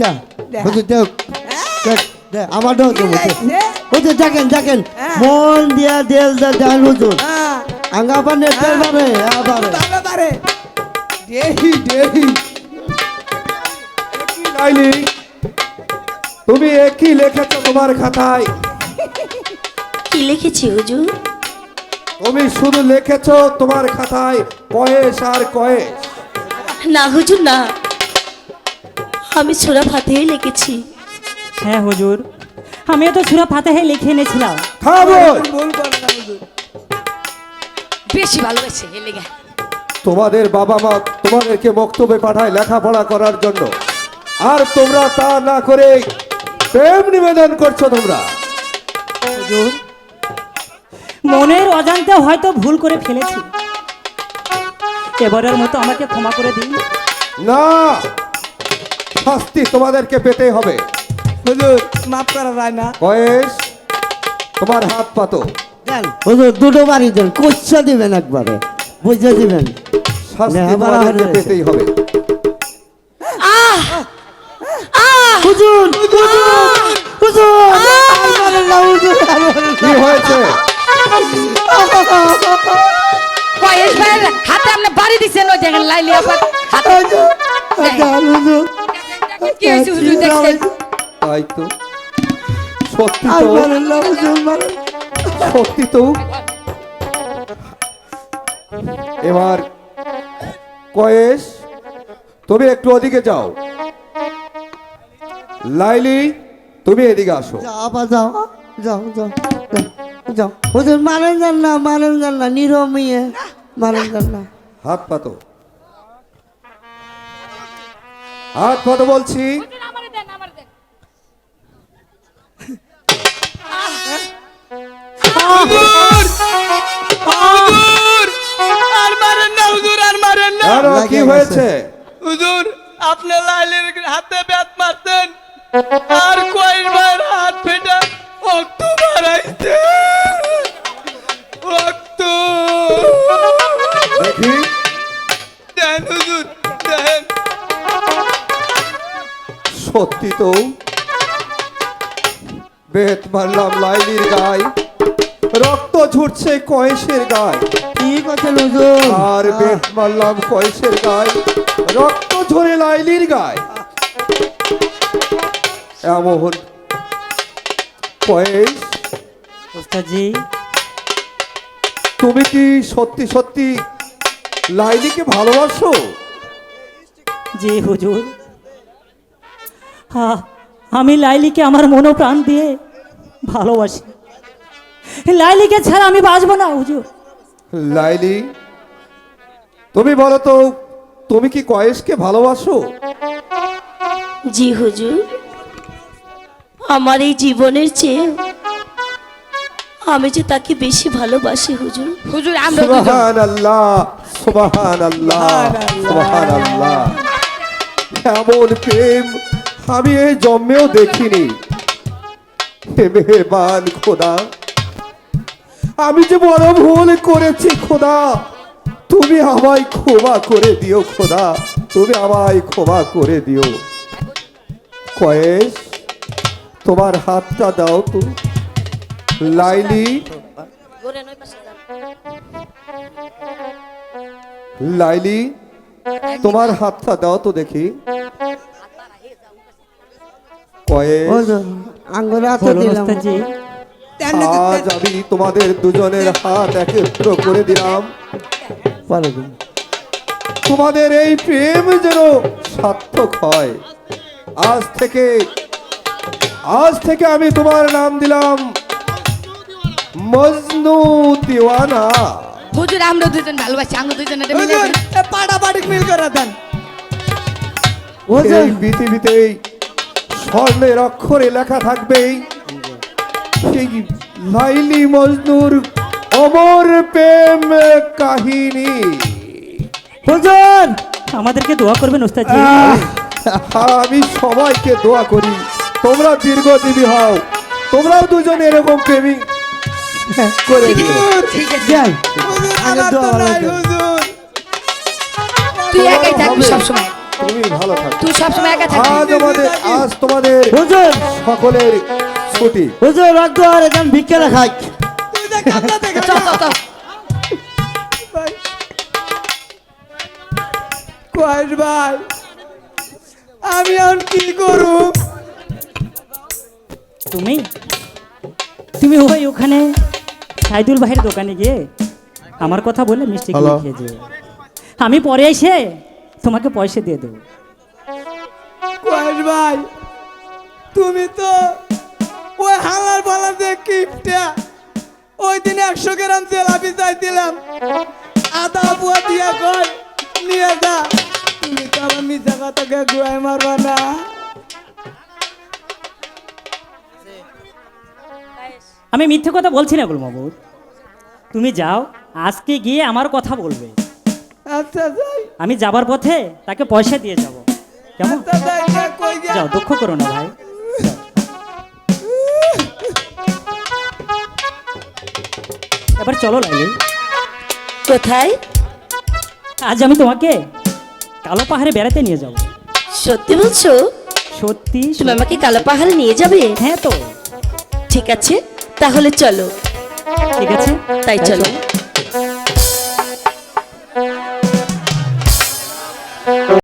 দা হুজুর দেখ দাও? হুজুর দেখেন দেখেন হ্যাঁ। মন দিয়া দেল দা দেন হুজুর। হ্যাঁ। আঙ্গা পানে তেল পারে আবারে ভালো দেহি দেহি। লাইলি তুমি একই লিখেছো তোমার খাতায়। কি লিখেছি হুজুর? তুমি শুধু লিখেছো তোমার খাতায় কয়েস আর কয়েস। না হুজুর না। আমি ছোড়া ফাতেই লিখেছি। হ্যাঁ হুজুর। আমিও তো সুরা ফাতেহে লিখে এনেছিলাম। বেশি ভালোবাসে লেগে। তোমাদের বাবা মা তোমাদেরকে বক্তব্যে পাঠায় লেখাপড়া করার জন্য। আর তোমরা তা না করে প্রেম নিবেদন করছ তোমরা। হুজুর মনের অজান্তে হয়তো ভুল করে ফেলেছি। এবারের মতো আমাকে ক্ষমা করে দিন। না! শাস্তি তোমাদেরকে পেতে হবে। হুজুর মাফ করা যায় না। কয়েস তোমার হাত পাতো। হুজুর দুটো বাড়ি দেন কোচ্ছা দিবেন একবারে বুঝে দিবেন। শাস্তি তোমাদেরকে পেতেই হবে। হুজুর হুজুর কি হয়েছে? ভাইয়ের হাতে আপনি বাড়ি দিচ্ছেন ওই দেখেন লাইলি আবার হাতে। হুজুর কি হয়েছে হুজুর দেখছেন তাই তো। সত্যি তো। আইবারে না হুজুর সত্যি তো। এবার কয়েস তুমি একটু ওদিকে যাও। লাইলি তুমি এদিকে আসো। যাও আবার যাও যাও যাও যাও, যাও। হুজুর মারেন যান না মারেন যান না নিরমিয়ে মারেন যান না। হাত পাতো হাত কত বলছি? আর আর আরও কি হয়েছে? হুজুর আপনি লাইলের হাতে ব্যাত মারতেন। আর কয়েস সত্যি তো। বেত মারলাম লাইলির গায়ে। রক্ত ঝুরছে কয়েসের গায়ে। ঠিক আছে হুজুর আর বেত মারলাম কয়েসের গায়ে। রক্ত ঝরে লাইলির গায়ে। এমন কয়েস। ওস্তাদজি। তুমি কি সত্যি সত্যি লাইলিকে ভালোবাসো? জি হুজুর। আমি লাইলিকে আমার মনোপ্রাণ দিয়ে ভালোবাসি। লাইলিকে ছাড়া আমি বাঁচবো না হুজুর। লাইলি তুমি বলো তো তুমি কি কয়েসকে ভালোবাসো? জি হুজুর। আমার এই জীবনের চেয়ে আমি যে তাকে বেশি ভালোবাসি হুজুর। হুজুর আমরা দুজন। সুবহান আল্লাহ সুবহান আল্লাহ সুবহান আল্লাহ এমন প্রেম আমি এই জন্মেও দেখিনি। হে খোদা, আমি যে বড় ভুল করেছি খোদা, তুমি আমায় ক্ষমা করে দিও খোদা, তুমি আমায় ক্ষমা করে দিও। কয়েস তোমার হাতটা দাও তো। লাইলি লাইলি, তোমার হাতটা দাও তো দেখি। আজ আমি তোমাদের দুজনের হাত একত্র করে দিলাম। তোমাদের এই প্রেম যেন সার্থক হয়। আজ থেকে আজ থেকে আমি তোমার নাম দিলাম মজনু দিওয়ানা। হুজুর আমরা দুজন ভালোবাসি আমরা দুজন পাড়া পাড়ি মিল করে দেন। এই পৃথিবীতেই স্বর্ণের অক্ষরে লেখা থাকবে সেই লাইলি মজনুর অমর প্রেম কাহিনী। হুজুর আমাদেরকে দোয়া করবেন ওস্তাদজি। আমি সবাইকে দোয়া করি তোমরা দীর্ঘজীবী হও তোমরাও দুজন এরকম প্রেমিক করে দিও। ঠিক আছে। যাই। তুই একাই থাকবি সবসময়। তুমি ভালো থাকো। তুই সবসময় একা থাকবি। আজ আমাদের আজ তোমাদের হুজুর। সকলের ছুটি। হুজুর আর এখন ভিক্ষা খাই তুই দেখ কামলা দেখে চল চল চল। ভাই আমি এখন কি করু তুমি? তুমি ওই ওখানে সাইদুল ভাইয়ের দোকানে গিয়ে আমার কথা বলে মিষ্টি কিনে খেয়ে যেও। আমি পরে এসে তোমাকে পয়সা দিয়ে দেবো। ভাই তুমি তো ওই হালার পালার যে কিপটা ওই দিন একশো গ্রাম তেলাপি চাইছিলাম। আধা বুয়া দিয়া কয় নিয়ে যা। তুমি তো আমার মিশা কথাকে গুয়াই মারবা না। আমি মিথ্যে কথা বলছি না গুলমাবুর তুমি যাও আজকে গিয়ে আমার কথা বলবে। আচ্ছা যাই। আমি যাবার পথে তাকে পয়সা দিয়ে যাব। কেমন? যাও দুঃখ করো না ভাই। এবার চলো লাইলি কোথায়? আজ আমি তোমাকে কালো পাহাড়ে বেড়াতে নিয়ে যাব। সত্যি বলছো? সত্যি তুমি আমাকে কালো পাহাড়ে নিয়ে যাবে? হ্যাঁ তো। ঠিক আছে তাহলে চলো। ঠিক আছে? তাই চলো।